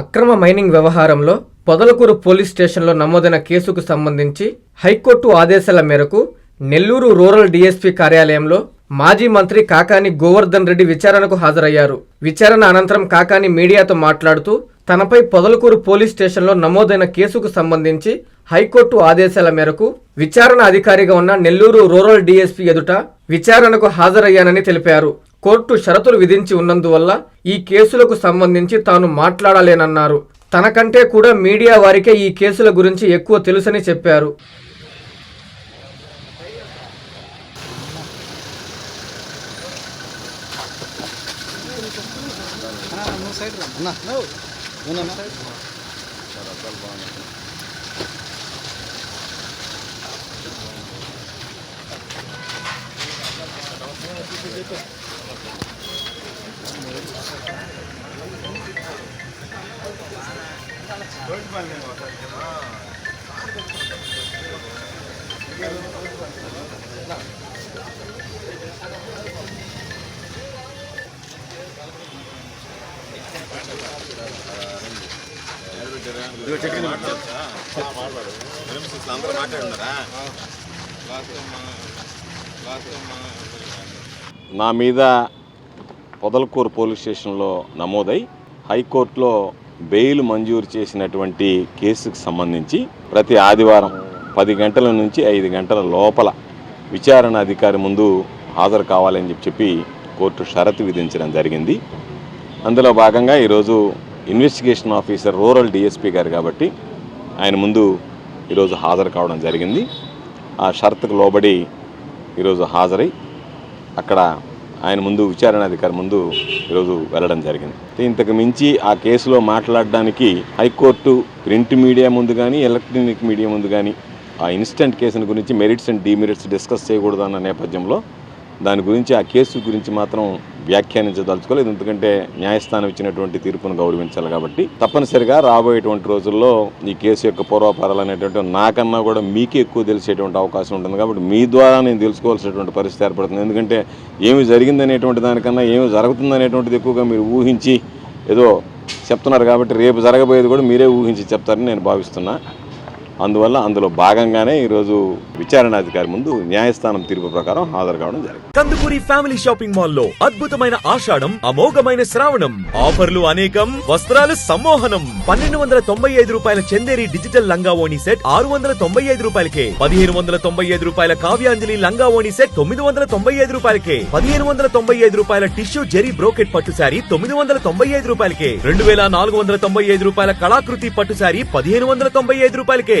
అక్రమ మైనింగ్ వ్యవహారంలో పొదలకూరు పోలీస్ స్టేషన్లో నమోదైన కేసుకు సంబంధించి హైకోర్టు ఆదేశాల మేరకు నెల్లూరు రూరల్ డీఎస్పీ కార్యాలయంలో మాజీ మంత్రి కాకాని గోవర్ధన్ రెడ్డి విచారణకు హాజరయ్యారు. విచారణ అనంతరం కాకాని మీడియాతో మాట్లాడుతూ తనపై పొదలకూరు పోలీస్ స్టేషన్లో నమోదైన కేసుకు సంబంధించి హైకోర్టు ఆదేశాల మేరకు విచారణ అధికారిగా ఉన్న నెల్లూరు రూరల్ డీఎస్పీ ఎదుట విచారణకు హాజరయ్యానని తెలిపారు. కోర్టు షరతులు విధించి ఉన్నందువల్ల ఈ కేసులకు సంబంధించి తాను మాట్లాడలేనన్నారు తనకంటే కూడా మీడియా వారికే ఈ కేసుల గురించి ఎక్కువ తెలుసని చెప్పారు అందరూ నా మీద పొదలకూరు పోలీస్ స్టేషన్లో నమోదై హైకోర్టులో బెయిల్ మంజూరు చేసినటువంటి కేసుకు సంబంధించి ప్రతి ఆదివారం పది గంటల నుంచి ఐదు గంటల లోపల విచారణ అధికారి ముందు హాజరు కావాలని చెప్పి చెప్పి కోర్టు షరతు విధించడం జరిగింది. అందులో భాగంగా ఈరోజు ఇన్వెస్టిగేషన్ ఆఫీసర్ రూరల్ డిఎస్పీ గారు కాబట్టి ఆయన ముందు ఈరోజు హాజరు కావడం జరిగింది. ఆ షరతుకు లోబడి ఈరోజు హాజరై అక్కడ ఆయన ముందు విచారణ అధికారి ముందు ఈరోజు వెళ్ళడం జరిగింది. ఇంతకు మించి ఆ కేసులో మాట్లాడడానికి హైకోర్టు ప్రింట్ మీడియా ముందు కానీ ఎలక్ట్రానిక్ మీడియా ముందు కానీ ఆ ఇన్స్టెంట్ కేసుని గురించి మెరిట్స్ అండ్ డిమెరిట్స్ డిస్కస్ చేయకూడదు అన్న నేపథ్యంలో దాని గురించి ఆ కేసు గురించి మాత్రం వ్యాఖ్యానించదలుచుకోలేదు. ఎందుకంటే న్యాయస్థానం ఇచ్చినటువంటి తీర్పును గౌరవించాలి కాబట్టి. తప్పనిసరిగా రాబోయేటువంటి రోజుల్లో ఈ కేసు యొక్క పూర్వపరాలు అనేటువంటి నాకన్నా కూడా మీకే ఎక్కువ తెలిసేటువంటి అవకాశం ఉంటుంది కాబట్టి మీ ద్వారా నేను తెలుసుకోవాల్సినటువంటి పరిస్థితి ఏర్పడుతుంది. ఎందుకంటే ఏమి జరిగిందనేటువంటి దానికన్నా ఏమి జరుగుతుందనేటువంటిది ఎక్కువగా మీరు ఊహించి ఏదో చెప్తున్నారు కాబట్టి రేపు జరగబోయేది కూడా మీరే ఊహించి చెప్తారని నేను భావిస్తున్నా. అందువల్ల అందులో భాగంగానే ఈరోజు విచారణాధికారి ముందు న్యాయస్థానం తీర్పు ప్రకారం హాజరు కావడం జరిగింది. కందుకూరి ఫ్యామిలీ షాపింగ్ మాల్లో అద్భుతమైన ఆషాఢం అమోఘమైన శ్రావణం ఆఫర్లు అనేకం వస్త్రాలు సమ్మోహనం. పన్నెండు వందల తొంభై ఐదు రూపాయల చందేరి డిజిటల్ లంగా ఓణి సెట్ ఆరు వందల తొంభై ఐదు రూపాయలకే. పదిహేను వందల తొంభై ఐదు రూపాయల కావ్యాంజలి లంగా ఓణి సెట్ తొమ్మిది వందల తొంభై ఐదు రూపాయలకే. పదిహేను వందల తొంభై ఐదు రూపాయల టిష్యూ జెరీ బ్రోకెట్ పట్టు శారీ తొమ్మిది వందల తొంభై ఐదు రూపాయలకే. రెండు వేల నాలుగు వందల తొంభై ఐదు రూపాయల కళాకృతి పట్టు శారీ పదిహేను వందల తొంభై ఐదు రూపాయలకే.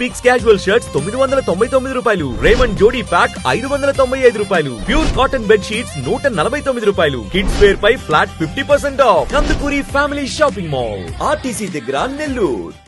pieces casual shirts తొమ్మిది వందల తొంభై తొమ్మిది రూపాయలు. రేమండ్ జోడీ ప్యాక్ ఐదు వందల తొంభై ఐదు రూపాయలు. ప్యూర్ కాటన్ బెడ్ షీట్స్ నూట నలభై తొమ్మిది రూపాయలు. కిడ్స్ వేర్ పై flat fifty percent off Kandukuri family shopping mall RTC దగ్గర నెల్లూరు